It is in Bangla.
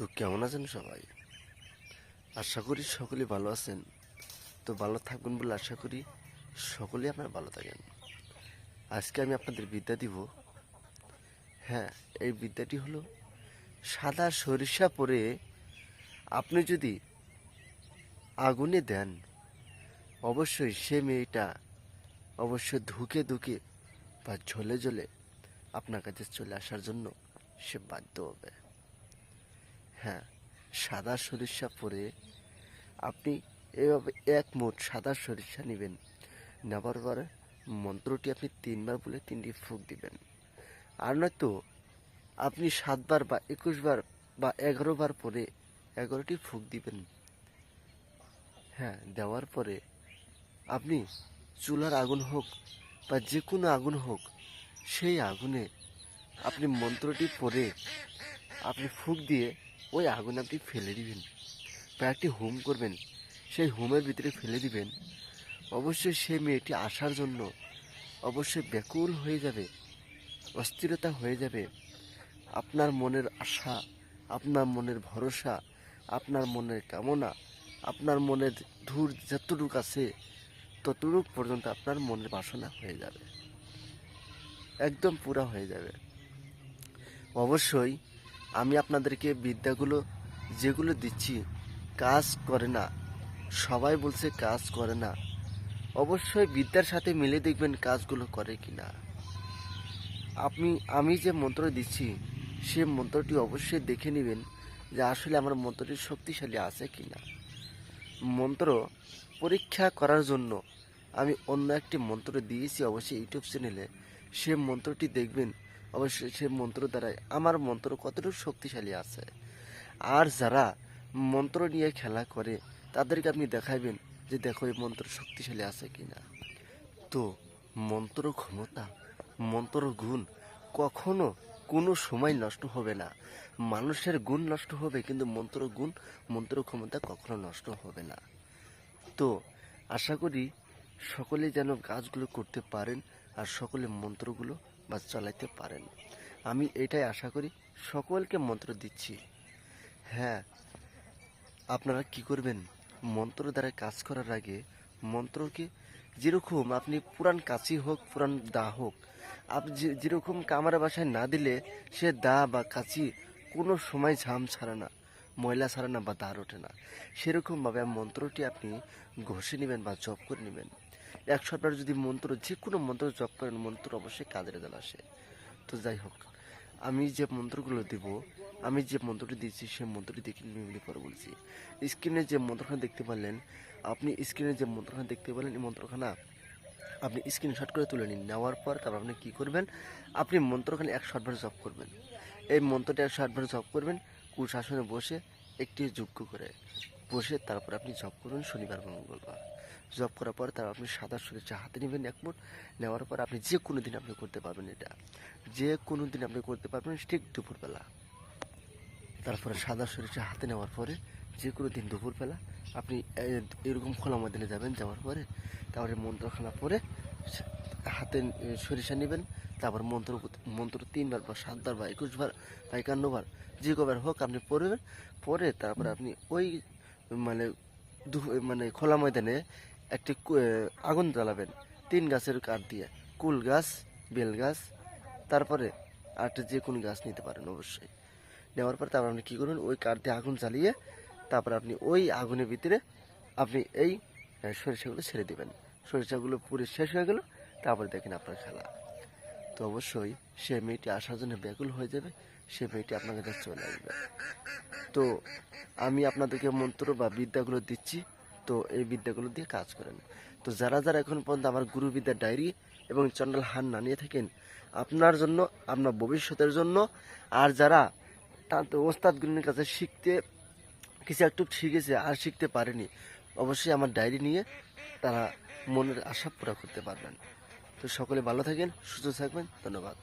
তো কেমন আছেন সবাই? আশা করি সকলে ভালো আছেন। তো ভালো থাকবেন বলে আশা করি সকলেই আপনারা ভালো থাকেন। আজকে আমি আপনাদের বিদ্যা দিব। হ্যাঁ এই বিদ্যাটি হলো সাদা সরিষা পরে আপনি যদি আগুনে দেন, অবশ্যই সে মেয়েটা অবশ্যই ধুকে ধুকে বা ঝলে ঝলে আপনার কাছে চলে আসার জন্য সে বাধ্য হবে। হ্যাঁ সাদা সরিষা পরে আপনি এভাবে এক মুঠ সাদা সরিষা নেবেন। নেবার পরে মন্ত্রটি আপনি তিনবার বলে তিনটি ফুক দিবেন। আর নয়তো আপনি সাতবার বা একুশ বার বা এগারো বার পরে এগারোটি ফুক দিবেন। হ্যাঁ দেওয়ার পরে আপনি চুলার আগুন হোক বা যে কোনো আগুন হোক, সেই আগুনে আপনি মন্ত্রটি পরে আপনি ফুক দিয়ে ওই আগুন আপনি ফেলে দিবেন। বা একটি হোম করবেন, সেই হোমের ভিতরে ফেলে দিবেন। অবশ্যই সে মেয়েটি আসার জন্য অবশ্যই ব্যাকুল হয়ে যাবে, অস্থিরতা হয়ে যাবে। আপনার মনের আশা, আপনার মনের ভরসা, আপনার মনের কামনা, আপনার মনের ধূর যতটুক আছে, ততটুক পর্যন্ত আপনার মনের বাসনা হয়ে যাবে। একদম পুরা হয়ে যাবে। অবশ্যই আমি আপনাদেরকে বিদ্যাগুলো যেগুলো দিচ্ছি, কাজ করে না। সবাই বলছে কাজ করে না। অবশ্যই বিদ্যার সাথে মিলে দেখবেন কাজগুলো করে কি না আপনি, আমি যে মন্ত্র দিচ্ছি, সে মন্ত্রটি অবশ্যই দেখে নেবেন যে আসলে আমার মন্ত্রটি শক্তিশালী আছে কি না মন্ত্র পরীক্ষা করার জন্য আমি অন্য একটি মন্ত্র দিয়েছি অবশ্যই ইউটিউব চ্যানেলে। সে মন্ত্রটি দেখবেন অবশ্যই সে মন্ত্র দ্বারাই। আমার মন্ত্র কতটুকু শক্তিশালী আছে। আর যারা মন্ত্র নিয়ে খেলা করে, তাদেরকে আপনি দেখাইবেন যে দেখো এই মন্ত্র শক্তিশালী আছে কি না তো মন্ত্র ক্ষমতা, মন্ত্র গুণ কখনো কোনো সময় নষ্ট হবে না। মানুষের গুণ নষ্ট হবে, কিন্তু মন্ত্র গুণ, মন্ত্র ক্ষমতা কখনো নষ্ট হবে না। তো আশা করি সকলে যেন কাজগুলো করতে পারেন আর সকলে মন্ত্রগুলো বা চালাইতে পারেন। আমি এটাই আশা করি, সকলকে মন্ত্র দিচ্ছি। হ্যাঁ আপনারা কি করবেন? মন্ত্র দ্বারা কাজ করার আগে মন্ত্রকে যেরকম আপনি পুরান কাছি হোক পুরান দা হোক আপনি যেরকম কামারা বাসায় না দিলে সে দা বা কাছি কোনো সময় ঝাম ছাড়ে না, ময়লা ছাড়ে না বা দাঁড় ওঠে না। সেরকমভাবে মন্ত্রটি আপনি ঘষে নেবেন বা জপ করে নেবেন। একশো বার যদি মন্ত্র যে কোনো মন্ত্র জপ করেন, মন্ত্র অবশ্যই কাজের দেন আসে। তো যাই হোক, আমি যে মন্ত্রগুলো দেব, আমি যে মন্ত্রটি দিচ্ছি সেই মন্ত্রটি দেখে নিয়ে পরে বলছি। স্ক্রিনে যে মন্ত্রখানা দেখতে পারলেন, আপনি স্ক্রিনে যে মন্ত্রখানা দেখতে পারলেন, এই মন্ত্রখানা আপনি স্ক্রিনশট করে তুলে নিন। নেওয়ার পর তারপর আপনি কী করবেন? আপনি মন্ত্রখানে একশো আটবার জপ করবেন। এই মন্ত্রটা একশো আটবার জপ করবেন কুশাসনে বসে একটি যোগ্য করে। বসে তারপর আপনি জব করবেন শনিবার মঙ্গলবার। জব করার পর তারপর আপনি সাদা সরিষা হাতে নেবেন এক মুঠ, নেওয়ার পর আপনি যে কোনো দিন আপনি করতে পারবেন এটা। যে কোনো দিন আপনি করতে পারবেন ঠিক দুপুরবেলা। তারপরে সাদা সরিষা হাতে নেওয়ার পরে যে কোনো দিন দুপুরবেলা আপনি এরকম খোলা ময়দানে যাবেন, যাওয়ার পরে তারপরে মন্ত্র মন্ত্রখানা পরে হাতে সরিষা নেবেন, তারপর মন্ত্র মন্ত্র তিনবার বা সাতবার বা একুশবার বা একান্নবার যে কবার হোক আপনি পড়বেন, পরে তারপরে আপনি ওই মানে মানে খোলা ময়দানে একটি আগুন জ্বালাবেন। তিন গাছের কাঠ দিয়ে। কুল গাছ, বেল গাছ, তারপরে আরেকটা যে কোনো গাছ নিতে পারেন অবশ্যই। নেওয়ার পর তারপর আপনি কী করবেন ওই কাঠ দিয়ে আগুন জ্বালিয়ে তারপর আপনি ওই আগুনের ভিতরে আপনি এই সরিষাগুলো ছেড়ে দেবেন। সরিষাগুলো পুরো শেষ হয়ে গেল, তারপরে দেখেন আপনার খেলা। তো অবশ্যই সে মেয়েটি আসার জন্য ব্যাকুল হয়ে যাবে, সে মেয়েটি আপনার কাছে চলে আসবে। তো আমি আপনাদেরকে মন্ত্র বা বিদ্যাগুলো দিচ্ছি। তো এই বিদ্যাগুলো দিয়ে কাজ করেন। তো যারা যারা এখন পর্যন্ত আমার গুরুবিদ্যার ডায়েরি এবং চন্ডাল হান না নিয়ে থাকেন, আপনার জন্য, আপনার ভবিষ্যতের জন্য, আর যারা ওস্তাদগুলির কাছে শিখতে কিছু একটু শিখেছে আর শিখতে পারেনি, অবশ্যই আমার ডায়েরি নিয়ে তারা মনের আশা পুরা করতে পারবেন। তো সকলে ভালো থাকেন, সুস্থ থাকবেন, ধন্যবাদ।